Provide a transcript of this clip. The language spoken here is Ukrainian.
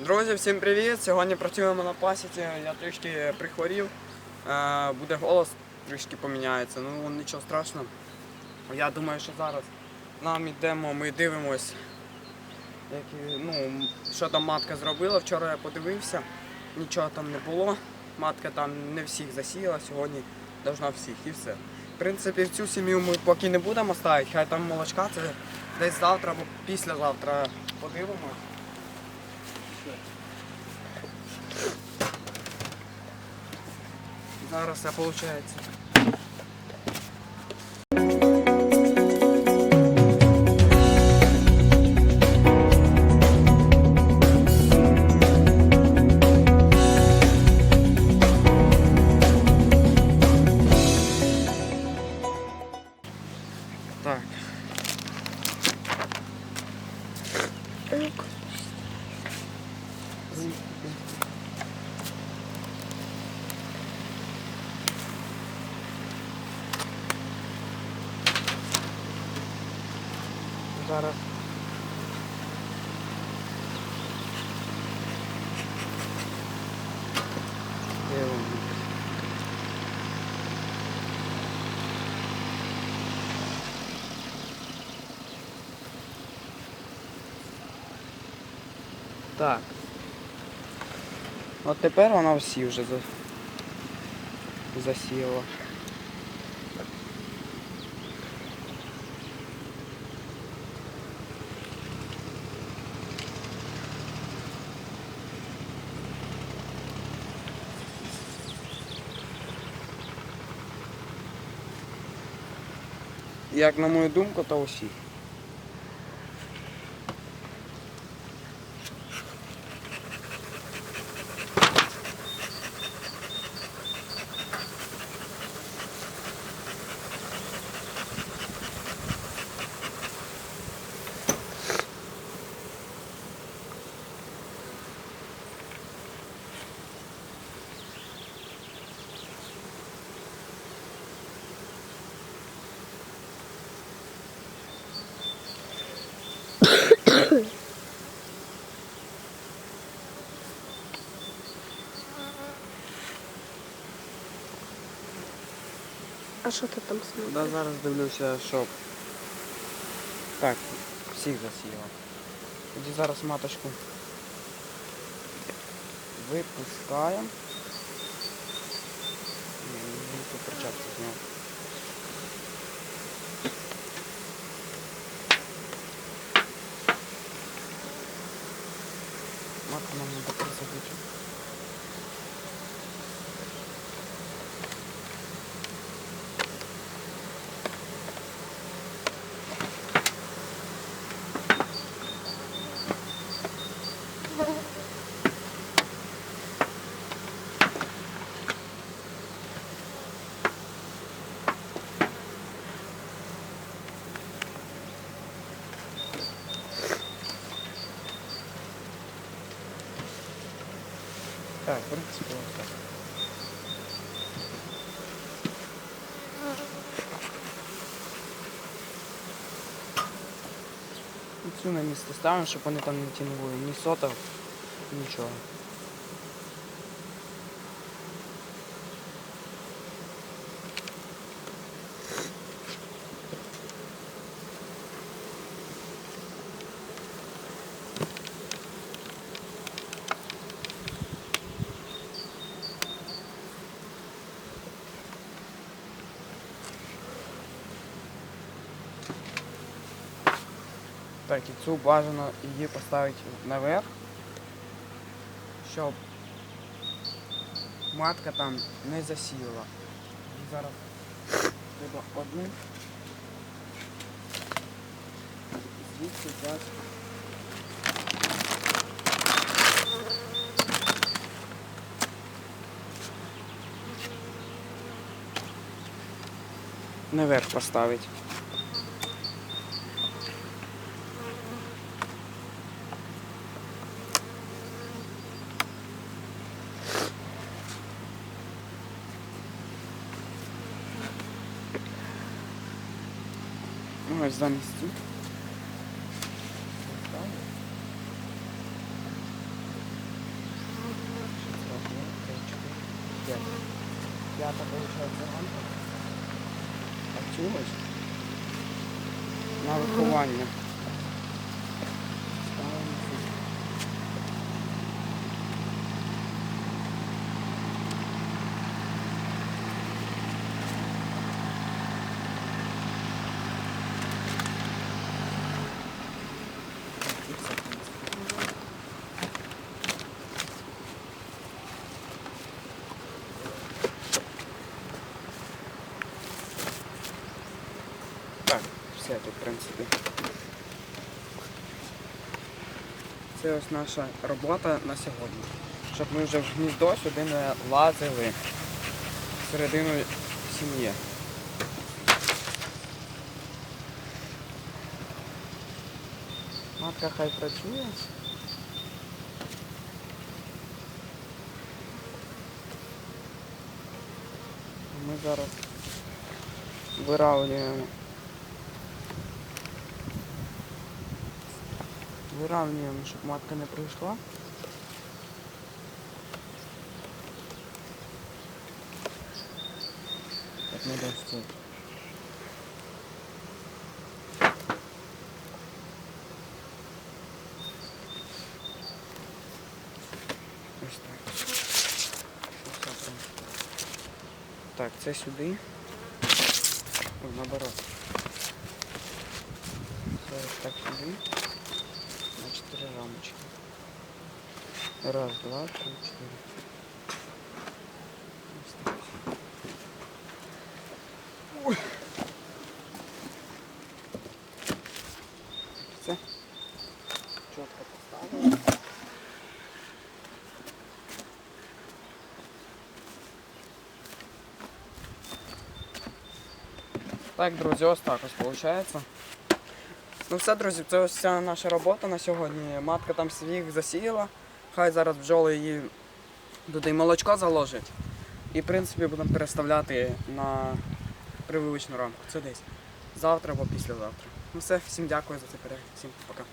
Друзі, всім привіт! Сьогодні працюємо на пасіці. Я трішки прихворів. Е, Буде голос, трішки поміняється. Ну нічого страшного. Я думаю, що зараз нам йдемо, ми дивимось, які, ну, що там матка зробила. Вчора я подивився, нічого там не було. Матка там не всіх засіяла, сьогодні должна всіх і все. В принципі, в цю сім'ю ми поки не будемо ставити, хай там молочка, це десь завтра або післязавтра подивимось. Зараз все виходить. Зараз. Так. От тепер вона всі вже засіяла. Як на мою думку, то усі. А що ти там Да, зараз дивлюся, що. Так, всіх засіяла. Тоді зараз маточку випускаємо. Ту перчатку зняв. Так, в принципі, ось так. І Цю на місце ставимо, щоб вони там не тянули ні соток, нічого. Так, і цю бажано її поставити наверх, щоб матка там не засіяла. Зараз треба одну звідси взяти. Наверх поставити. Ну, аж замість тут. П'ята, виходить, ганка. А чуєш? На виховання. Так, в принципі. Це ось наша робота на сьогодні. Щоб ми вже в гніздо сюди не лазили всередину сім'ї. Матка хай працює. Ми зараз виравнюємо. Виравнюємо, щоб матка не прийшла. Так не дасть це. Ось так. Так, це сюди. О, наоборот. Це ось так сюди. Чотири рамочки. Раз, два, три. Ой. Все. Чітко поставили. Так, друзі, ось так ось виходить. Ну все, друзі, це ось вся наша робота на сьогодні. Матка там свіг засіяла. Хай зараз бджоли її туди молочко заложить. І в принципі будемо переставляти на прививочну рамку. Це десь завтра або післязавтра. Ну все, всім дякую за цей перегляд. Всім пока.